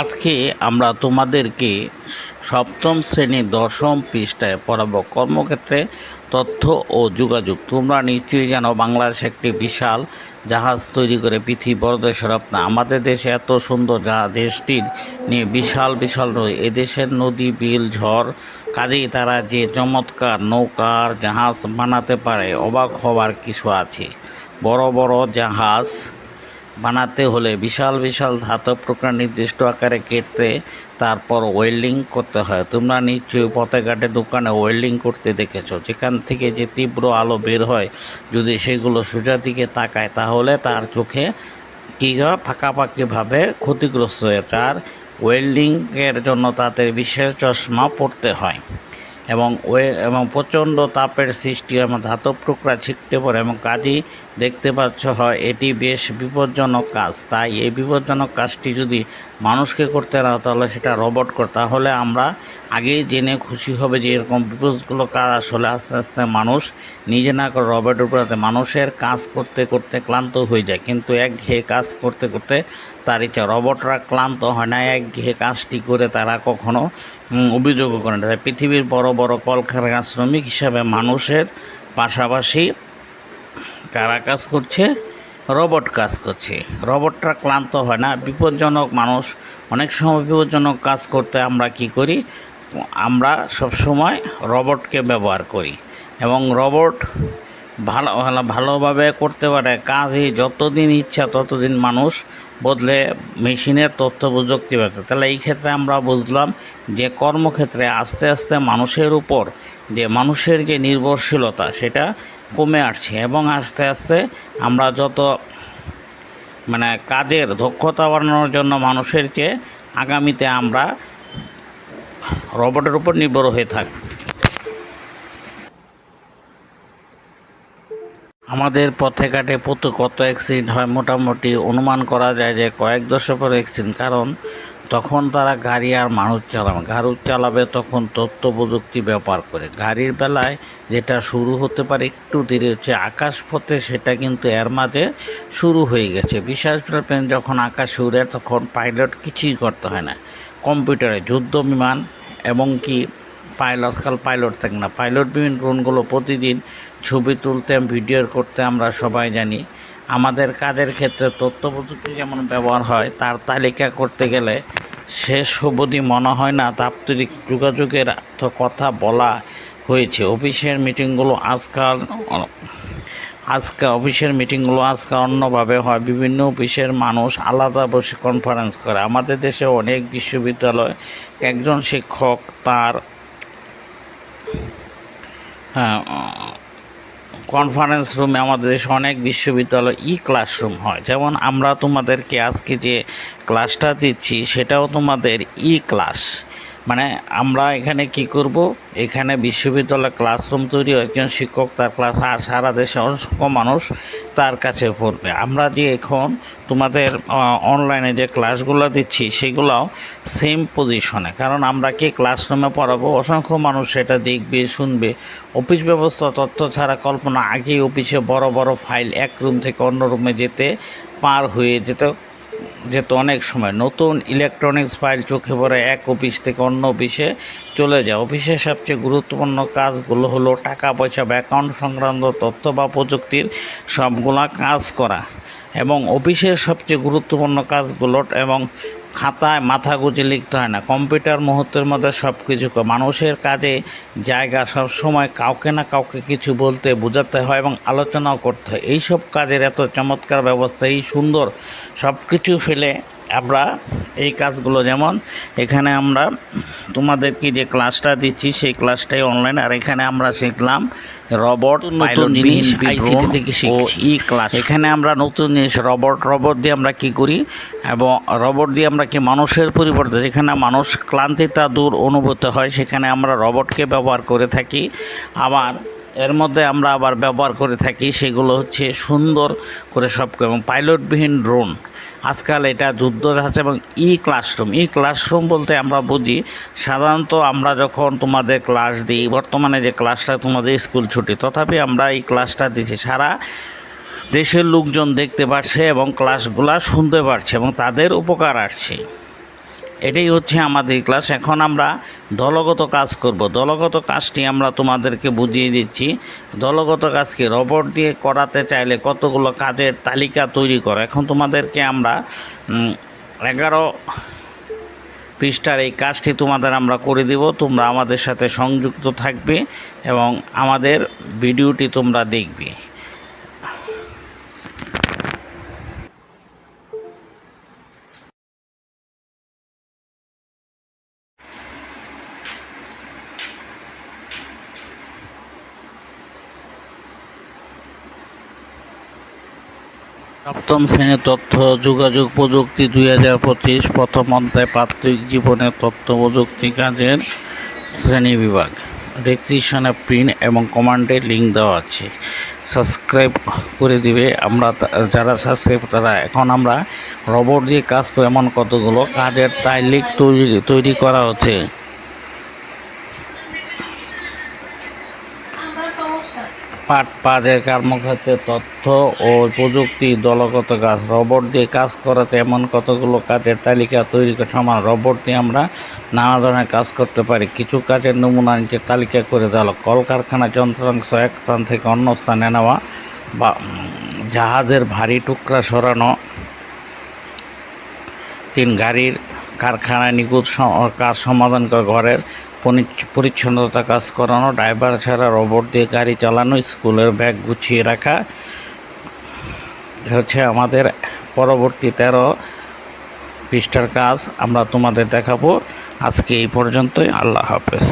আজকে আমরা তোমাদেরকে সপ্তম শ্রেণির দশম পৃষ্ঠায় পড়াবো কর্মক্ষেত্রে তথ্য ও যোগাযোগ। তোমরা নিশ্চয়ই জানো বাংলাদেশ একটি বিশাল জাহাজ তৈরি করে পৃথিবী বড় দেশের রপ্তানি আমাদের দেশে এত সুন্দর জাহাজ দেশটির নিয়ে বিশাল বিশাল নদী এদেশের নদী, বিল, ঝড়, কাজেই তারা যে চমৎকার নৌকার জাহাজ বানাতে পারে, অবাক হওয়ার কিছু আছে। বড় বড় জাহাজ বানাতে হলে বিশাল বিশাল ধাতব প্রকার নির্দিষ্ট আকারে কেটে তারপর ওয়েল্ডিং করতে হয়। তোমরা নিশ্চয়ই পথে ঘাটে দোকানে ওয়েল্ডিং করতে দেখেছ। যেখান থেকে যে তীব্র আলো বের হয় যদি সেগুলো সোজা দিকে তাকায়, তাহলে তার চোখে কী হয় পাকাপাকিভাবে ক্ষতিগ্রস্ত হয়ে তার ওয়েল্ডিংয়ের জন্য তাদের বিশেষ চশমা পরতে হয়। এবং ওয়ে এবং প্রচণ্ড তাপের সৃষ্টি এবং ধাতব টুকরা ছিটতে পড়ে, এবং কাজই দেখতে পাচ্ছ হয় এটি বেশ বিপজ্জনক কাজ। তাই এই বিপজ্জনক কাজটি যদি মানুষকে করতে না তাহলে সেটা রোবট করে। তাহলে আমরা আগেই জেনে খুশি হবে যে এরকম বিপদগুলো কাজ আসলে আস্তে আস্তে মানুষ, নিজে না করে রোবটের উপর হাতে মানুষের কাজ করতে করতে ক্লান্ত হয়ে যায়। কিন্তু একঘেয়ে কাজ করতে করতে তার ইচ্ছা। রোবটরা ক্লান্ত হয় না, একঘেয়ে কাজটি করে তারা কখনো অভিযোগও করে না। পৃথিবীর বড় বড় কলকারখানা শ্রমিক হিসাবে মানুষের পাশাপাশি কারা কাজ করছে? রবট কাজ করছে। রবটরা ক্লান্ত হয় না। বিপজ্জনক মানুষ, অনেক সময় বিপজ্জনক কাজ করতে আমরা কি করি? আমরা সব সময় রোবটকে ব্যবহার করি এবং রোবট ভালো ভালো, ভালোভাবে করতে পারে কাজই যতদিন ইচ্ছা ততদিন মানুষ বদলে মেশিনের তথ্য প্রযুক্তি ব্যবস্থা তাহলে এই ক্ষেত্রে আমরা বুঝলাম যে কর্মক্ষেত্রে আস্তে আস্তে মানুষের উপর যে মানুষের যে নির্ভরশীলতা সেটা কমে আসছে এবং আস্তে আস্তে আমরা যত মানে কাজের দক্ষতা বাড়ানোর জন্য মানুষের চেয়ে আগামীতে আমরা রোবটের উপর নির্ভর হয়ে থাকে। আমাদের পথে ঘাটে প্রতি কত অ্যাক্সিডেন্ট হয় মোটামুটি। অনুমান করা যায় যে কয়েক দশক পর অ্যাক্সিডেন্ট কারণ তখন তারা গাড়ি আর মানুষ চালাবে। গাড়ি চালাবে তখন তথ্য প্রযুক্তি ব্যবহার করে। গাড়ির বেলায় যেটা শুরু হতে পারে একটু দেরি হচ্ছে আকাশ পথে, সেটা কিন্তু এর মাঝে শুরু হয়ে গেছে। বিশেষ প্লেন যখন আকাশ উড়ে, তখন পাইলট কিছুই করতে হয় না। কম্পিউটারে যুদ্ধ বিমান এবং কি পাইলট আজকাল পাইলট থাকে না। পাইলট বিমান ড্রোনগুলো প্রতিদিন ছবি তুলতে ভিডিও করতে আমরা সবাই জানি। আমাদের কাজের ক্ষেত্রে তথ্য প্রযুক্তি যেমন ব্যবহার হয়, তার তালিকা করতে গেলে শেষ অবধি মনে হয় না দাপ্তরিক যোগাযোগের কথা বলা হয়েছে। অফিসের মিটিংগুলো আজকাল আজকে অফিসের মিটিংগুলো আজকে অন্যভাবে হয়। বিভিন্ন অফিসের মানুষ আলাদা বসে কনফারেন্স করে। আমাদের দেশে অনেক বিশ্ববিদ্যালয়, একজন শিক্ষক তার হ্যাঁ কনফারেন্স রুমে আমাদের দেশে অনেক বিশ্ববিদ্যালয় ই ক্লাসরুম হয়। যেমন আমরা তোমাদেরকে আজকে যে ক্লাসটা দিচ্ছি, সেটাও তোমাদের ই ক্লাস মানে আমরা এখানে কি করব? এখানে বিশ্ববিদ্যালয় ক্লাসরুম তৈরি একজন শিক্ষক তার ক্লাস আর সারা দেশে অসংখ্য মানুষ তার কাছে পড়বে। আমরা যে এখন তোমাদের অনলাইনে যে ক্লাসগুলো দিচ্ছি, সেগুলোও সেম পজিশনে কারণ আমরা কি ক্লাসরুমে পড়াবো? অসংখ্য মানুষ সেটা দেখবে, শুনবে। অফিস ব্যবস্থা, তথ্য ছাড়া কল্পনা। আগেই অফিসে বড় বড় ফাইল এক রুম থেকে অন্য রুমে যেতে পার হয়ে যেত। যেত অনেক সময় নতুন ইলেকট্রনিক্স ফাইল চোখে পড়ে এক অফিস থেকে অন্য অফিসে চলে যায়। অফিসের সবচেয়ে গুরুত্বপূর্ণ কাজগুলো হলো টাকা, পয়সা বা অ্যাকাউন্ট সংক্রান্ত তথ্য বা প্রযুক্তির সবগুলা কাজ করা। এবং অফিসের সবচেয়ে গুরুত্বপূর্ণ কাজগুলো এবং খাতায় মাথা গুঁজে লিখতে হয় না। কম্পিউটার মুহূর্তের মধ্যে সব কিছু মানুষের কাজে জায়গা সব সময় কাউকে না কাউকে কিছু বলতে বোঝাতে হয় এবং আলোচনাও করতে হয়। এইসব কাজের এত চমৎকার ব্যবস্থা, এই সুন্দর সব কিছু ফেলে আমরা এই কাজগুলো যেমন এখানে আমরা তোমাদেরকে যে ক্লাসটা দিচ্ছি সেই ক্লাসটাই অনলাইন আর এখানে আমরা শিখলাম রবট নতুন জিনিস আইসিটি থেকে শিখছি। ই ক্লাস এখানে আমরা নতুন জিনিস রবট রবট দিয়ে আমরা কি করি? এবং রবট দিয়ে আমরা কি মানুষের পরিবর্তে যেখানে মানুষ ক্লান্তিতা দূর অনুভূত হয় সেখানে আমরা রবটকে ব্যবহার করে থাকি। আবার এর মধ্যে আমরা আবার ব্যবহার করে থাকি সেগুলো হচ্ছে সুন্দর করে সব এবং পাইলটবিহীন ড্রোন আজকাল এটা যুদ্ধ আছে এবং ই ক্লাসরুম ই ক্লাসরুম বলতে আমরা বুঝি, সাধারণত আমরা যখন তোমাদের ক্লাস দিই, বর্তমানে যে ক্লাসটা তোমাদের স্কুল ছুটি, তথাপি আমরা এই ক্লাসটা দিচ্ছি সারা দেশের লোকজন দেখতে পাচ্ছে এবং ক্লাসগুলা শুনতে পারছে এবং তাদের উপকার আসছে। এটাই হচ্ছে আমাদের ক্লাস এখন আমরা দলগত কাজ করব। দলগত কাজটি আমরা তোমাদেরকে বুঝিয়ে দিচ্ছি। দলগত কাজকে রবট দিয়ে করাতে চাইলে কতগুলো কাজের তালিকা তৈরি করো। এখন তোমাদেরকে আমরা এগারো পৃষ্ঠার এই কাজটি তোমাদের আমরা করে দিব। তোমরা আমাদের সাথে সংযুক্ত থাকবে এবং আমাদের ভিডিওটি তোমরা দেখবে। সপ্তম শ্রেণির তথ্য, যোগাযোগ প্রযুক্তি দুই হাজার পঁচিশ, প্রথম অধ্যায় প্রাত্যহিক জীবনের তথ্য প্রযুক্তি কাজের শ্রেণি বিভাগ। ডেসক্রিপশনে প্রিন্ট এবং কমান্ডে লিঙ্ক দেওয়া আছে। সাবস্ক্রাইব করে দিবে। আমরা যারা সাবস্ক্রাইব তারা এখন আমরা রবট দিয়ে কাজ করে এমন কতগুলো কাজের তাইলিক তৈরি তৈরি করা হচ্ছে। পাট পাজের কর্মক্ষেত্রে তথ্য ও প্রযুক্তি, দলগত কাজ, রবট দিয়ে কাজ করাতে এমন কতগুলো কাজের তালিকা তৈরি করে সমান রবট দিয়ে আমরা নানা ধরনের কাজ করতে পারি। কিছু কাজের নমুনা নিচে তালিকা করে দেওয়া কলকারখানা যন্ত্রাংশ এক স্থান থেকে অন্য স্থানে নেওয়া বা জাহাজের ভারী টুকরা সরানো, তিন গাড়ির কারখানায় নিখুঁত কাজ সমাধান করে ঘরের পরিচ্ছন্নতা কাজ করানো, ড্রাইভার ছাড়া রোবট দিয়ে গাড়ি চালানো, স্কুলের ব্যাগ গুছিয়ে রাখা। হচ্ছে আমাদের পরবর্তী তেরো পৃষ্ঠার কাজ, আমরা তোমাদের দেখাবো। আজকে এই পর্যন্তই, আল্লাহ হাফেজ।